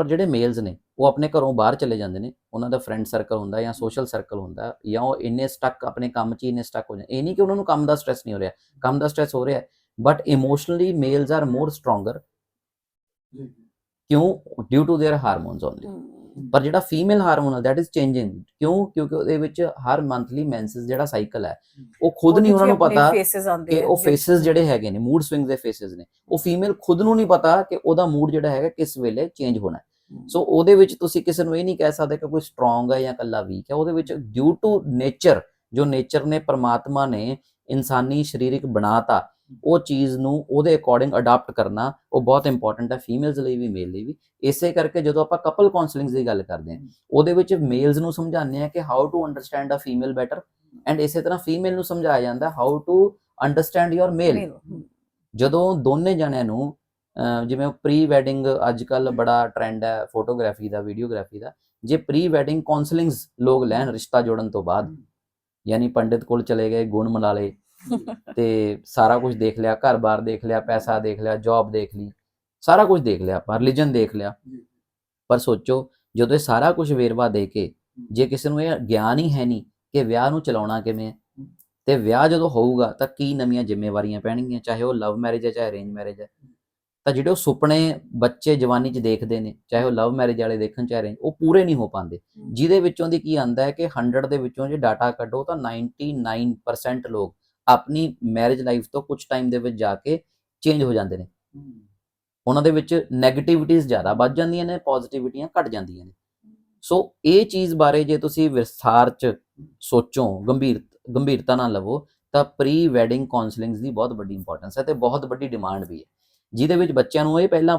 ਪਰ ਜਿਹੜੇ ਮੇਲਸ ਨੇ ਉਹ ਆਪਣੇ ਘਰੋਂ ਬਾਹਰ ਚਲੇ ਜਾਂਦੇ ਨੇ ਉਹਨਾਂ ਦਾ ਫਰੈਂਡ ਸਰਕਲ ਹੁੰਦਾ ਜਾਂ ਸੋਸ਼ਲ ਸਰਕਲ ਹੁੰਦਾ ਜਾਂ ਉਹ ਇੰਨੇ ਸਟਕ ਆਪਣੇ ਕੰਮ 'ਚ ਹੀ ਇੰਨੇ ਸਟਕ ਹੋ ਜਾਂਦੇ ਇਹ ਨਹੀਂ ਕਿ ਉਹਨਾਂ ਨੂੰ ਕੰਮ ਦਾ ਸਟ੍ਰੈਸ ਨਹੀਂ ਹੋ ਰਿਹਾ ਕੰਮ ਦਾ ਸਟ੍ਰੈਸ ਹੋ ਰਿਹਾ but emotionally males are more stronger ਜੀ ਕਿਉਂ due to their hormones only ਪਰ ਜਿਹੜਾ ਫੀਮੇਲ ਹਾਰਮੋਨ ਹੈ ਦੈਟ ਇਜ਼ ਚੇਂਜਿੰਗ ਕਿਉਂ ਕਿਉਂਕਿ ਉਹਦੇ ਵਿੱਚ ਹਰ ਮੰਥਲੀ ਮੈਂਸਸ ਜਿਹੜਾ ਸਾਈਕਲ ਹੈ ਉਹ ਖੁਦ ਨਹੀਂ ਉਹਨਾਂ ਨੂੰ ਪਤਾ ਫੇਸਸ ਆਉਂਦੇ ਕਿ ਆ, ਉਹ ਜਿਹੜੇ- ਫੇਸਸ ਜਿਹੜੇ ਹੈਗੇ ਨੇ ਮੂਡ ਸਵਿੰਗਸ ਦੇ ਫੇਸਸ ਨੇ ਉਹ ਫੀਮੇਲ ਖੁਦ ਨੂੰ ਨਹੀਂ ਪਤਾ ਕਿ ਉਹਦਾ ਮੂਡ ਜਿਹੜਾ ਹੈਗਾ ਕਿਸ ਵੇਲੇ ਚੇਂਜ ਹੋਣਾ ਹੈ। ਸੋ ਉਹਦੇ ਵਿੱਚ ਤੁਸੀਂ ਕਿਸੇ ਨੂੰ ਇਹ ਨਹੀਂ ਕਹਿ ਸਕਦੇ ਕਿ ਕੋਈ ਸਟਰੋਂਗ ਹੈ ਜਾਂ ਕੱਲਾ ਵੀਕ ਹੈ। ਉਹਦੇ ਵਿੱਚ ਡਿਊ ਟੂ ਨੇਚਰ ਜੋ ਨੇਚਰ ਨੇ ਪਰਮਾਤਮਾ ਨੇ ਇਨਸਾਨੀ ਸਰੀਰਿਕ ਬਣਾਤਾ ਉਹ ਚੀਜ਼ ਨੂੰ ਉਹਦੇ ਅਕੋਰਡਿੰਗ ਅਡਾਪਟ ਕਰਨਾ ਉਹ ਬਹੁਤ ਇੰਪੋਰਟੈਂਟ ਹੈ ਫੀਮੇਲਸ ਲਈ ਵੀ ਮੇਲ ਲਈ ਵੀ। ਇਸੇ ਕਰਕੇ ਜਦੋਂ ਆਪਾਂ ਕਪਲ ਕਾਉਂਸਲਿੰਗਸ ਦੀ ਗੱਲ ਕਰਦੇ ਹਾਂ ਉਹਦੇ ਵਿੱਚ ਮੇਲਸ ਨੂੰ ਸਮਝਾਉਂਦੇ ਆ ਕਿ how to understand a female better and ਇਸੇ ਤਰ੍ਹਾਂ ਫੀਮੇਲ ਨੂੰ ਸਮਝਾਇਆ ਜਾਂਦਾ how to understand your male ਜਦੋਂ ਦੋਨੇ ਜਣਿਆਂ ਨੂੰ ਜਿਵੇਂ ਪ੍ਰੀ ਵੈਡਿੰਗ ਅੱਜ ਕੱਲ ਬੜਾ ਟ੍ਰੈਂਡ ਹੈ ਫੋਟੋਗ੍ਰਾਫੀ ਦਾ ਵੀਡੀਓਗ੍ਰਾਫੀ ਦਾ। ਜੇ ਪ੍ਰੀ ਵੈਡਿੰਗ ਕਾਉਂਸਲਿੰਗਸ ਲੋਕ ਲੈਣ ਰਿਸ਼ਤਾ ਜੋੜਨ ਤੋਂ ਬਾਅਦ ਯਾਨੀ ਪੰਡਿਤ ਕੋਲ ਚਲੇ ਗਏ ਗੁਣ ਮਨਾ ਲਏ ਤੇ ਸਾਰਾ ਕੁਝ ਦੇਖ ਲਿਆ ਘਰ-ਬਾਰ ਦੇਖ ਲਿਆ ਪੈਸਾ ਦੇਖ ਲਿਆ ਜੌਬ ਦੇਖ ਲਈ ਸਾਰਾ ਕੁਝ ਦੇਖ ਲਿਆ ਆਪਾਂ ਰਿਲੀਜਨ ਦੇਖ ਲਿਆ। ਪਰ ਸੋਚੋ ਜਦੋਂ ਇਹ ਸਾਰਾ ਕੁਝ ਵੇਰਵਾ ਦੇ ਕੇ ਜੇ ਕਿਸੇ ਨੂੰ ਇਹ ਗਿਆਨ ਹੀ ਹੈ ਨਹੀਂ ਕਿ ਵਿਆਹ ਨੂੰ ਚਲਾਉਣਾ ਕਿਵੇਂ ਤੇ ਵਿਆਹ ਜਦੋਂ ਹੋਊਗਾ ਤਾਂ ਕੀ ਨਵੀਆਂ ਜ਼ਿੰਮੇਵਾਰੀਆਂ ਪੈਣਗੀਆਂ ਚਾਹੇ ਉਹ ਲਵ ਮੈਰਿਜ ਹੈ ਚਾਹੇ ਅਰੇਂਜ ਮੈਰਿਜ ਹੈ। ਤਾਂ ਜਿਹੜੇ ਉਹ ਸੁਪਨੇ ਬੱਚੇ ਜਵਾਨੀ 'ਚ ਦੇਖਦੇ ਨੇ ਚਾਹੇ ਉਹ ਲਵ ਮੈਰਿਜ ਵਾਲੇ ਦੇਖਣ ਚਾਹੇ ਅਰੇਂਜ ਉਹ ਪੂਰੇ ਨਹੀਂ ਹੋ ਪਾਉਂਦੇ। ਜਿਹਦੇ ਵਿੱਚੋਂ ਦੀ ਕੀ ਆਂਦਾ ਹੈ ਕਿ 100 ਦੇ ਵਿੱਚੋਂ ਜੇ ਡਾਟਾ ਕੱਢੋ ਤਾਂ 99% ਲੋਕ ਆਪਣੀ ਮੈਰਿਜ ਲਾਈਫ ਤੋਂ ਕੁਝ ਟਾਈਮ ਦੇ ਵਿੱਚ ਜਾ ਕੇ ਚੇਂਜ ਹੋ ਜਾਂਦੇ ਨੇ। ਉਹਨਾਂ ਦੇ ਵਿੱਚ 네ਗੇਟਿਵਿਟੀਜ਼ ਜ਼ਿਆਦਾ ਵੱਧ ਜਾਂਦੀਆਂ ਨੇ ਪੋਜ਼ਿਟਿਵਿਟੀਆਂ ਘਟ ਜਾਂਦੀਆਂ ਨੇ। ਸੋ ਇਹ ਚੀਜ਼ ਬਾਰੇ ਜੇ ਤੁਸੀਂ ਵਿਸਥਾਰ ਚ ਸੋਚੋ ਗੰਭੀਰ ਗੰਭੀਰਤਾ ਨਾਲ ਲਵੋ ਤਾਂ ਪ੍ਰੀ ਵੈਡਿੰਗ ਕਾਉਂਸਲਿੰਗਸ ਦੀ ਬਹੁਤ ਵੱਡੀ ਇੰਪੋਰਟੈਂਸ ਹੈ ਤੇ ਬਹੁਤ ਵੱਡੀ ਡਿਮਾਂਡ ਵੀ ਹੈ। ਜਿਹਦੇ ਵਿੱਚ ਬੱਚਿਆਂ ਨੂੰ ਇਹ ਪਹਿਲਾਂ ਪਤਾ